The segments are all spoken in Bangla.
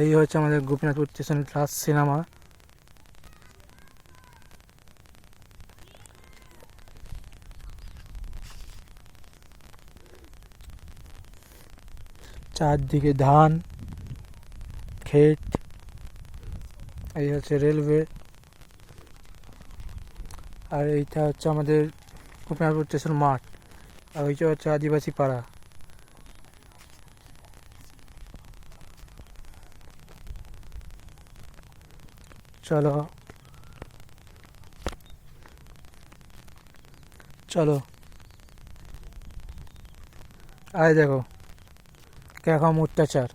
এই হচ্ছে আমাদের গোপীনাথপুর স্টেশন ক্লাস সিনেমা। চারদিকে ধান, ক্ষেত, এই হচ্ছে রেলওয়ে। আর এইটা হচ্ছে আমাদের গোপীনাথপুর স্টেশন মাঠ। আর ওইটা হচ্ছে আদিবাসী পাড়া। চলো। চলো। আয় দেখো কেরকম অত্যাচার।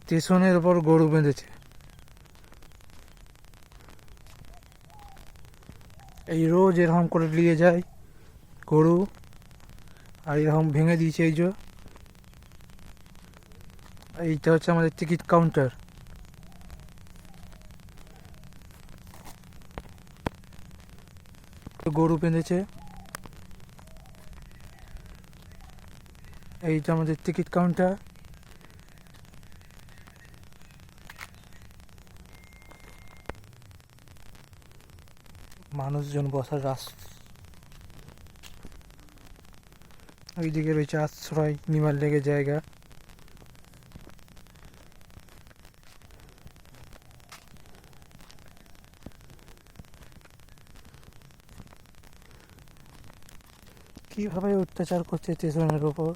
স্টেশনের ওপর গরু বেঁধেছে। এই রোজ এরকম করে নিয়ে যায় গরু, আর এরকম ভেঙে দিয়েছে এই যে। এইটা হচ্ছে আমাদের টিকিট কাউন্টার গরু বেঁধেছে। এইটা আমাদের টিকিট কাউন্টার মানুষজন বসার রাস্তা ওইদিকে রয়েছে আশ্রয়, নিমার লেগে জায়গা। কীভাবে অত্যাচার করছে স্টেশনের ওপর